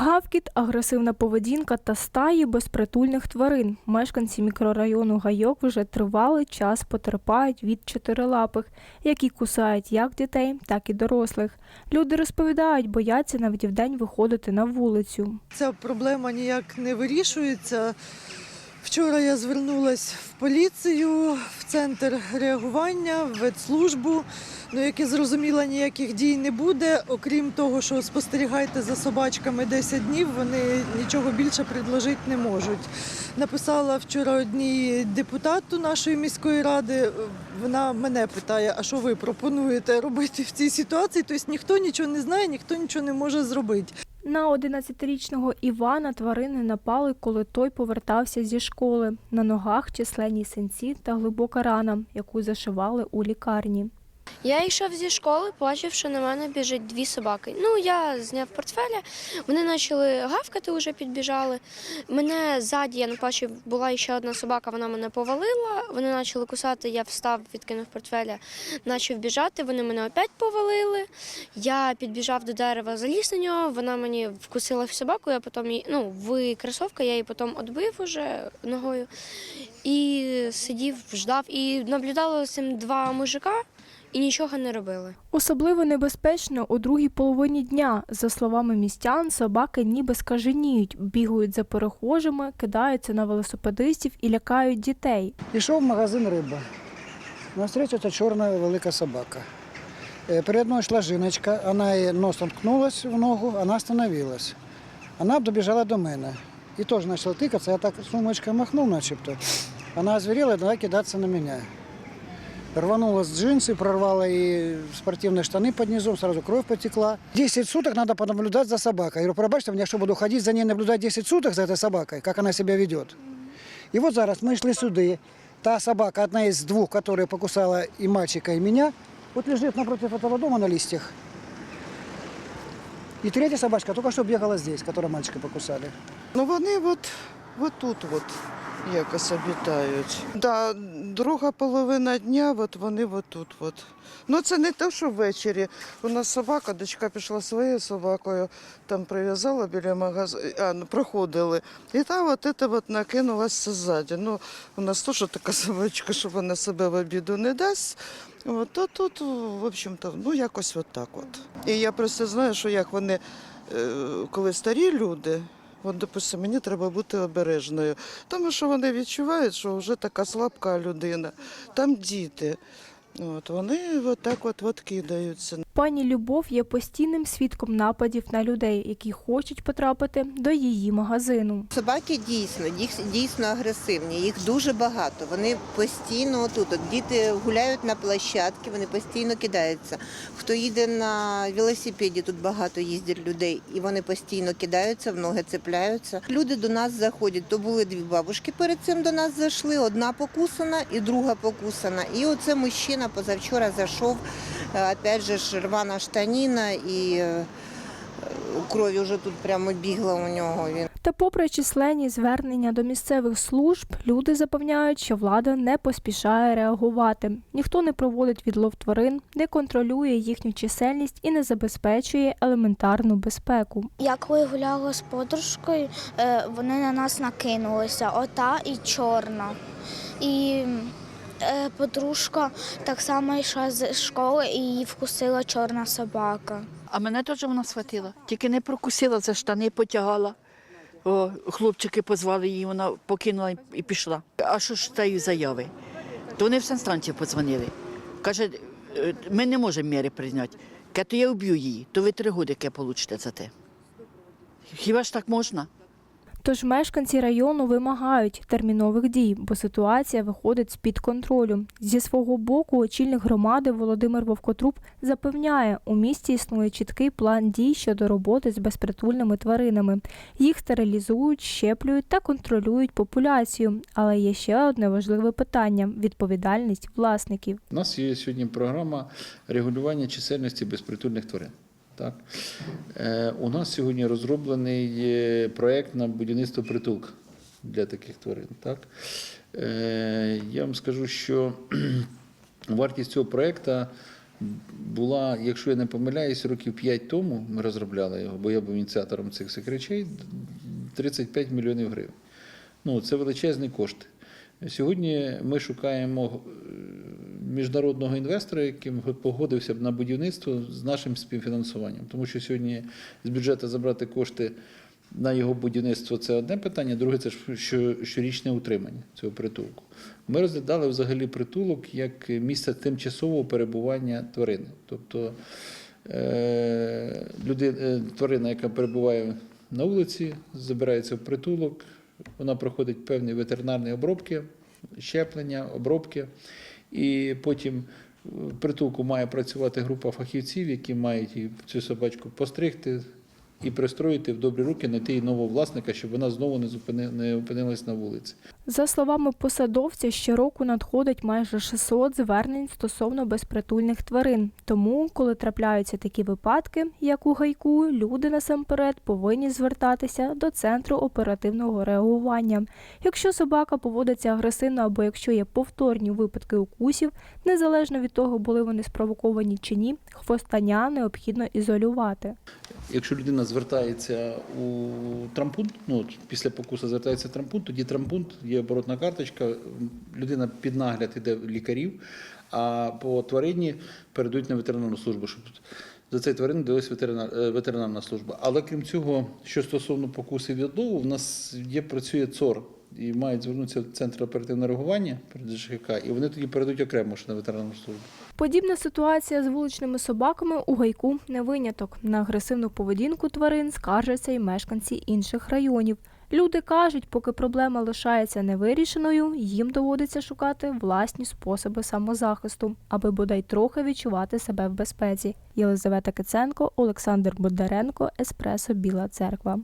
Гавкіт, агресивна поведінка та стаї безпритульних тварин. Мешканці мікрорайону Гайок вже тривалий час потерпають від чотирилапих, які кусають як дітей, так і дорослих. Люди розповідають, бояться навіть вдень виходити на вулицю. Ця проблема ніяк не вирішується. Вчора я звернулася в поліцію, в центр реагування, в ветслужбу. Ну, як я зрозуміла, ніяких дій не буде. Окрім того, що спостерігайте за собачками 10 днів, вони нічого більше предложити не можуть. Написала вчора одній депутату нашої міської ради. Вона мене питає: а що ви пропонуєте робити в цій ситуації? Тобто ніхто нічого не знає, ніхто нічого не може зробити. На 11-річного Івана тварини напали, коли той повертався зі школи. На ногах численні синці та глибока рана, яку зашивали у лікарні. Я йшов зі школи, побачив, що на мене біжить дві собаки. Ну, я зняв портфеля, вони почали гавкати, вже підбіжали. Мене ззаді, я не бачив, була ще одна собака, вона мене повалила. Вони почали кусати, я встав, відкинув портфеля, почав біжати, вони мене опять повалили. Я підбіжав до дерева, заліз на нього, вона мені вкусила в собаку, я потім її, ну, в кросовка, я її потім відбив уже ногою. І сидів, ждав, і наблюдали цим два мужика і нічого не робили. Особливо небезпечно у другій половині дня. За словами містян, собаки ніби скаженіють, бігають за перехожими, кидаються на велосипедистів і лякають дітей. Пішов в магазин риба. Навстречу ця чорна велика собака. Е, Перед мною йшла жіночка, вона її носом ткнулась в ногу, вона остановилась. Вона добіжала до мене. І теж почала тикатися, я так сумочкою махнув начебто. Вона озверіла і давай кидатися на мене. Рванула с джинсы, прорвала и спортивные штаны под низом, сразу кровь потекла. 10 суток надо понаблюдать за собакой. Я говорю, пробачьте, я что, буду ходить за ней, наблюдать 10 суток за этой собакой, как она себя ведет? И вот зараз мы шли сюда. Та собака, одна из двух, которая покусала и мальчика, и меня, вот лежит напротив этого дома на листьях. И третья собачка только что бегала здесь, которую мальчика покусали. Ну вони от, от тут от якось обітають. Да, друга половина дня от вони от тут. От. Ну це не те, що ввечері. У нас собака, дочка пішла своєю собакою, там прив'язала біля магазину, а, ну, проходили. І там от це от накинулася ззаді. Ну, у нас теж така собачка, що вона себе в обіду не дасть. От, то тут, в общем-то, ну якось от так от. І я просто знаю, що як вони, е, коли старі люди, От, допустимо, мені треба бути обережною, тому що вони відчувають, що вже така слабка людина. Там діти. От, вони от так от, от кидаються. Пані Любов є постійним свідком нападів на людей, які хочуть потрапити до її магазину. Собаки дійсно дійс- дійсно агресивні. Їх дуже багато. Вони постійно тут. Діти гуляють на площадці, вони постійно кидаються. Хто їде на велосипеді, тут багато їздять людей, і вони постійно кидаються, в ноги цепляються. Люди до нас заходять. То були дві бабушки перед цим до нас зайшли. Одна покусана і друга покусана. І оце мужчина позавчора зайшов. е, Опять же рвана штаніна і е, крові вже тут прямо бігла у нього. Він Та попри численні звернення до місцевих служб, люди запевняють, що влада не поспішає реагувати. Ніхто не проводить відлов тварин, не контролює їхню чисельність і не забезпечує елементарну безпеку. Я коли гуляла з подружкою, е, вони на нас накинулися, ота і чорна. І подружка так само йшла з школи і її вкусила чорна собака. А мене теж вона схватила. Тільки не прокусила за штани, потягала. О, хлопчики позвали її, вона покинула і пішла. А що ж тієї заяви? То вони в санстанцію подзвонили. Каже, «Е, ми не можемо міри прийняти. Каже, то я вб'ю її, то ви три роки яке получите за те. Хіба ж так можна? Тож мешканці району вимагають термінових дій, бо ситуація виходить з-під контролю. Зі свого боку, очільник громади Володимир Вовкотруб запевняє, у місті існує чіткий план дій щодо роботи з безпритульними тваринами. Їх стерилізують, щеплюють та контролюють популяцію. Але є ще одне важливе питання відповідальність власників. У нас є сьогодні програма регулювання чисельності безпритульних тварин. Так? Е, у нас сьогодні розроблений е, проєкт на будівництво притулка для таких тварин. Так? Е, я вам скажу, що вартість цього проєкту була, якщо я не помиляюсь, років 5 тому ми розробляли його, бо я був ініціатором цих всіх речей, 35 мільйонів гривень. Ну, це величезні кошти. Сьогодні ми шукаємо міжнародного інвестора, який погодився б на будівництво з нашим співфінансуванням. Тому що сьогодні з бюджету забрати кошти на його будівництво це одне питання, друге це щорічне утримання цього притулку. Ми розглядали взагалі притулок як місце тимчасового перебування тварини. Тобто е, е, тварина, яка перебуває на вулиці, забирається в притулок, вона проходить певні ветеринарні обробки, щеплення, обробки, і потім в притулку має працювати група фахівців, які мають цю собачку постригти і пристроїти в добрі руки, знайти їй нового власника, щоб вона знову не, зупини, не опинилась на вулиці. За словами посадовця, щороку надходить майже 600 звернень стосовно безпритульних тварин. Тому, коли трапляються такі випадки, як у гайку, люди насамперед повинні звертатися до центру оперативного реагування. Якщо собака поводиться агресивно або якщо є повторні випадки укусів, незалежно від того, були вони спровоковані чи ні, хвостання необхідно ізолювати. Якщо людина звертається у трампунт, ну після покусу звертається трампунт, тоді трампунт є оборотна карточка, людина під нагляд іде лікарів, а по тварині передають на ветеринарну службу, щоб за цей тварин дивилась ветеринар, е, ветеринарна служба. Але крім цього, що стосовно покусів відлову, в нас є працює ЦОР. І мають звернутися в центр оперативного реагування перед ЖКХ, і вони тоді передають окремо ще на ветеринарну службу. Подібна ситуація з вуличними собаками у гайку не виняток. На агресивну поведінку тварин скаржаться й мешканці інших районів. Люди кажуть, поки проблема лишається невирішеною, їм доводиться шукати власні способи самозахисту, аби бодай трохи відчувати себе в безпеці. Єлизавета Киценко, Олександр Бондаренко, Еспресо Біла Церква.